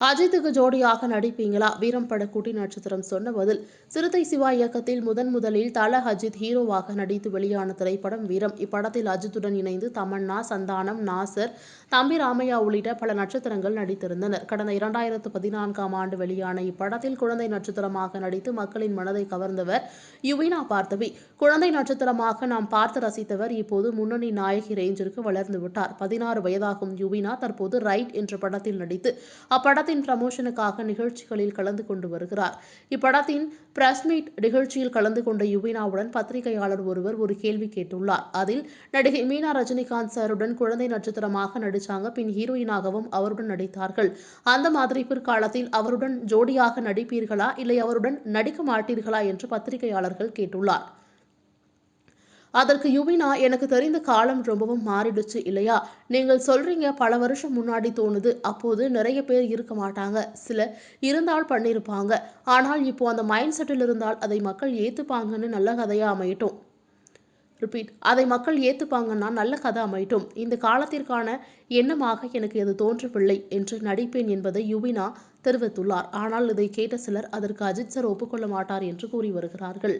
அஜித்துக்கு ஜோடியாக நடிப்பீங்களா? வீரம் பட குட்டி நட்சத்திரம் சொன்ன பதில் சிறுத்தை சிவா இயக்கத்தில் முதன் முதலில் தல அஜித் ஹீரோவாக நடித்து வெளியான திரைப்படம் வீரம். இப்படத்தில் அஜித்துடன் இணைந்து தமன்னா சந்தானம் நாசர் தம்பி ராமையா உள்ளிட்ட பல நட்சத்திரங்கள் நடித்திருந்தனர். கடந்த இரண்டாயிரத்து பதினான்காம் ஆண்டு வெளியான இப்படத்தில் குழந்தை நட்சத்திரமாக நடித்து மக்களின் மனதை கவர்ந்தவர் யுவினா பார்த்தவி குழந்தை நட்சத்திரமாக நாம் பார்த்து ரசித்தவர் இப்போது முன்னணி நாயகி ரேஞ்சிற்கு வளர்ந்து விட்டார். பதினாறு வயதாகும் யுவினா தற்போது ரைட் என்ற படத்தில் நடித்து அப்படத்தில் படத்தின் ப்ரமோஷனுக்காக நிகழ்ச்சிகளில் கலந்து கொண்டு வருகிறார். இப்படத்தின் பிரஸ் மீட் நிகழ்ச்சியில் கலந்து கொண்ட யுவினாவுடன் பத்திரிகையாளர் ஒருவர் ஒரு கேள்வி கேட்டுள்ளார். அதில் நடிகை மீனா ரஜினிகாந்த் சாருடன் குழந்தை நட்சத்திரமாக நடிச்சாங்க. பின் ஹீரோயினாகவும் அவருடன் நடித்தார்கள். அந்த மாதிரி பிற்காலத்தில் அவருடன் ஜோடியாக நடிப்பீர்களா? இல்லை அவருடன் நடிக்க மாட்டீர்களா? என்று பத்திரிகையாளர்கள் கேட்டுள்ளார். அதற்கு யுவினா எனக்கு தெரிந்த காலம் ரொம்பவும் மாறிடுச்சு இல்லையா? நீங்கள் சொல்றீங்க பல வருஷம் முன்னாடி தோணுது. அப்போது நிறைய பேர் இருக்க மாட்டாங்க. சில இருந்தால் பண்ணியிருப்பாங்க ஆனால் இப்போ அந்த மைண்ட் செட்டில் இருந்தால் அதை மக்கள் ஏற்றுப்பாங்கன்னு நல்ல கதையாக அமையட்டும். ரிப்பீட் அதை மக்கள் ஏற்றுப்பாங்கன்னா நல்ல கதை அமையட்டும். இந்த காலத்திற்கான எண்ணமாக எனக்கு இது தோன்றவில்லை என்று நடிப்பேன் என்பதை யுவினா தெரிவித்துள்ளார். ஆனால் இதை கேட்ட சிலர் அதற்கு அஜித் சார் ஒப்புக்கொள்ள மாட்டார் என்று கூறி வருகிறார்கள்.